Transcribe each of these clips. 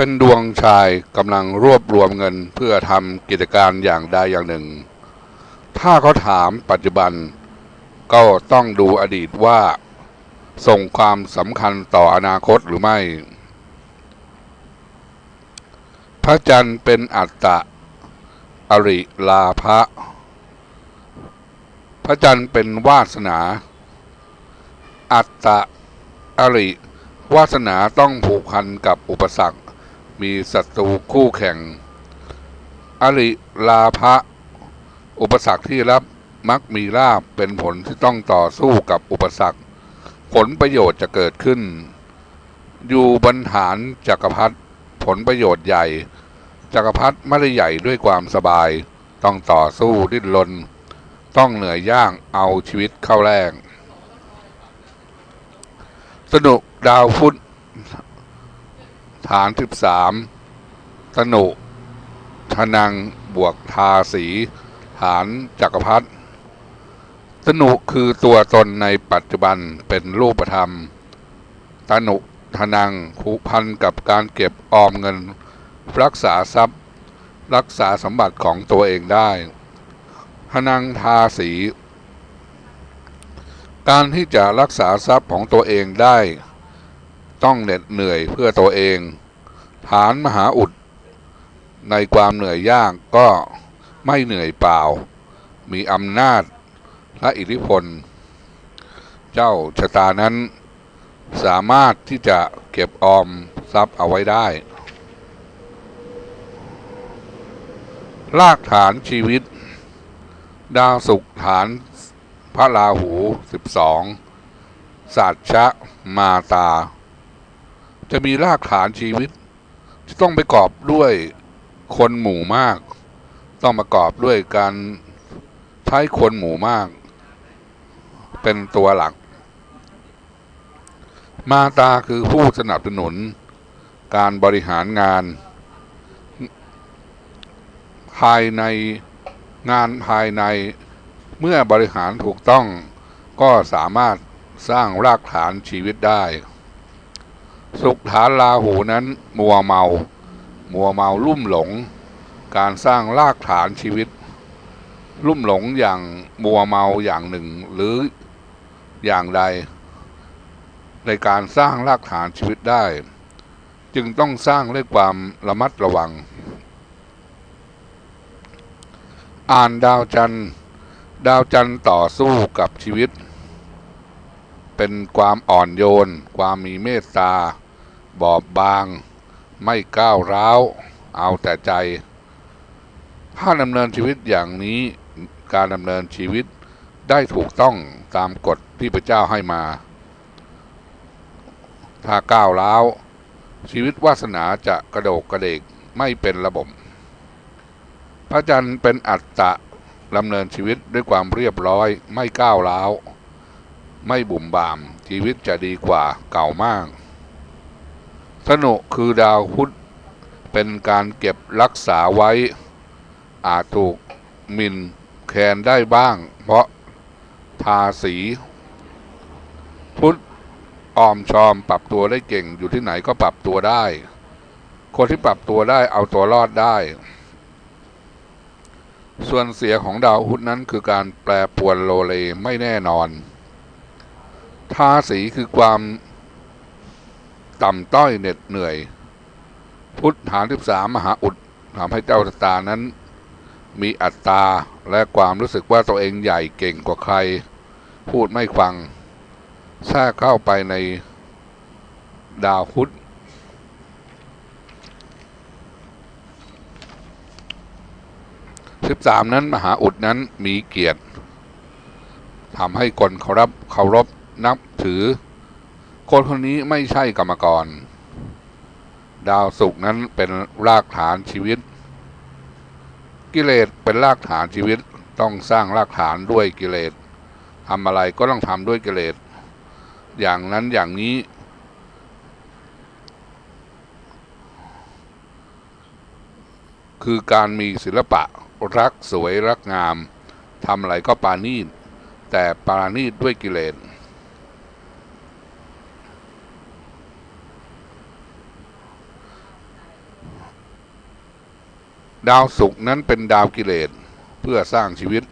เป็นดวงชายกำลังรวบรวมเงินเพื่อทำกิจการอย่างใดอย่างหนึ่ง ถ้าเขาถามปัจจุบัน ก็ต้องดูอดีตว่า ส่งความสำคัญต่ออนาคตหรือไม่ พระจันทร์เป็นอัตตะ อริลาภะพระจันทร์เป็นวาสนา อัตตะ อริ วาสนาต้องผูกพันกับอุปสรรค มีศัตรูคู่แข่ง อริลาภะอุปสรรคที่รับมักมีลาบเป็นผลที่ต้องต่อสู้กับอุปสรรค ผลประโยชน์จะเกิดขึ้น อยู่บรรหารจักรพรรดิผลประโยชน์ใหญ่ จักรพรรดิไม่ได้ใหญ่ด้วยความสบาย ต้องต่อสู้ดิ้นรน ต้องเหนื่อยย่างเอาชีวิตเข้าแรกสนุกดาวพุธ ฐาน13สามตนุธนังบวกทาสี ฐานจักรพรรดิสนุคือตัวตนในปัจจุบันเป็นรูปธรรม ตนุทนังผูกพันกับการเก็บออมเงิน รักษาทรัพย์ รักษาสมบัติของตัวเองได้พนังทาสี การที่จะรักษาทรัพย์ของตัวเองได้ ต้องเหน็ดเหนื่อยเพื่อตัวเอง ฐานมหาอุด ในความเหนื่อยยากก็ไม่เหนื่อยเปล่า มีอำนาจและอิทธิพล เจ้าชะตานั้นสามารถที่จะเก็บออมทรัพย์เอาไว้ได้ รากฐานชีวิต ดาวสุขฐานพระราหู 12 สัตชะมาตา จะมีรากฐานชีวิตจะต้องไปกอบด้วยคนหมู่มาก ต้องประกอบด้วยการใช้คนหมู่มาก เป็นตัวหลัก มาตาคือผู้สนับสนุน การบริหารงาน ภายในงานภายในเมื่อบริหารถูกต้องก็สามารถสร้างรากฐานชีวิตได้ สุขฐานลาหูนั้นมัวเมา มัวเมาลุ่มหลง การสร้างรากฐานชีวิต ลุ่มหลงอย่างมัวเมาอย่างหนึ่งหรืออย่างใด ในการสร้างรากฐานชีวิตได้ จึงต้องสร้างด้วยความระมัดระวัง อ่านดาวจันทร์ ดาวจันทร์ต่อสู้กับชีวิต เป็นความอ่อนโยน ความมีเมตตา บอบบาง ไม่ก้าวร้าว เอาแต่ใจ ถ้าดำเนินชีวิตอย่างนี้การดำเนินชีวิตได้ถูกต้องตามกฎที่พระเจ้าให้มา ถ้าก้าวร้าว ชีวิตวาสนาจะกระโดกกระเดกไม่เป็นระบบ พระจันทร์เป็นอัตตะดำเนินชีวิตด้วยความเรียบร้อยไม่ก้าวร้าว ไม่บุ่มบาม ชีวิตจะดีกว่าเก่ามากสนุคือดาวพุธเป็นการเก็บรักษาไว้ อาจถูกมินแคนได้บ้าง เพราะทาสี พุธออมชอมปรับตัวได้เก่งอยู่ที่ไหนก็ปรับตัวได้ คนที่ปรับตัวได้เอาตัวรอดได้ ส่วนเสียของดาวพุธนั้นคือการแปรปวนโลเลไม่แน่นอน ทาสีคือความต่ำต้อยเหน็ดเหนื่อย พุทธฐานที่สามมหาอุดทำให้เจ้าตานั้น มีอัตตาและความรู้สึกว่าตัวเองใหญ่เก่งกว่าใคร พูดไม่ฟังแทรกเข้าไปในดาวพุธสิบสามนั้นมหาอุดนั้นมีเกียรติทำให้คนเคารพเคารพ นับถือ คนคนนี้ไม่ใช่กรรมกร ดาวศุกนั้นเป็นรากฐานชีวิต กิเลสเป็นรากฐานชีวิตต้องสร้างรากฐานด้วยกิเลสทำอะไรก็ต้องทำด้วยกิเลสอย่างนั้นอย่างนี้ คือการมีศิลปะรักสวยรักงามทำอะไรก็ปาณีตแต่ปาณีตด้วยกิเลส ดาวศุกร์นั้นเป็นดาวกิเลสเพื่อสร้างชีวิต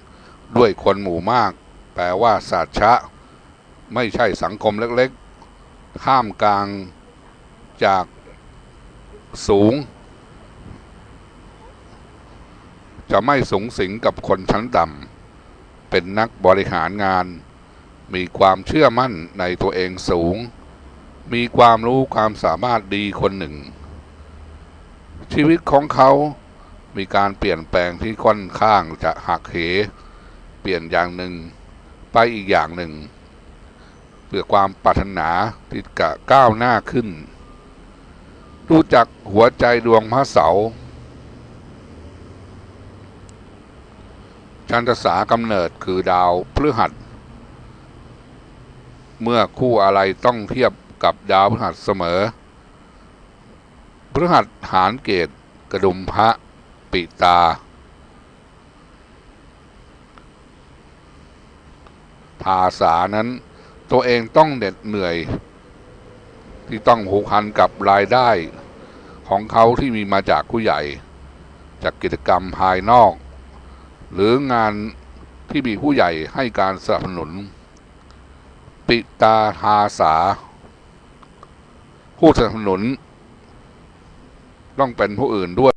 ด้วยคนหมู่มาก แปลว่าศาสชะ ไม่ใช่สังคมเล็กๆ ข้ามกลางจากสูง จะไม่สูงสิงกับคนชั้นต่ำเป็นนักบริหารงาน มีความเชื่อมั่นในตัวเองสูง มีความรู้ความสามารถดีคนหนึ่ง ชีวิตของเขา มีการเปลี่ยนแปลงที่ค่อนข้างจะหักเห เปลี่ยนอย่างหนึ่ง ไปอีกอย่างหนึ่ง เพื่อความปรารถนาที่จะก้าวหน้าขึ้น รู้จักหัวใจดวงพระเสาร์จันทสากำเนิดคือดาวพฤหัส เมื่อคู่อะไรต้องเทียบกับดาวพฤหัสเสมอ พฤหัสหารเกตกระดุมพระ ปิตา ภาษานั้นตัวเองต้องเหน็ดเหนื่อย ที่ต้องผูกันกับรายได้ของเขาที่มีมาจากผู้ใหญ่ จากกิจกรรมภายนอก หรืองานที่มีผู้ใหญ่ให้การสนับสนุน ปิตาทาสาผู้สนับสนุน ต้องเป็นผู้อื่นด้วย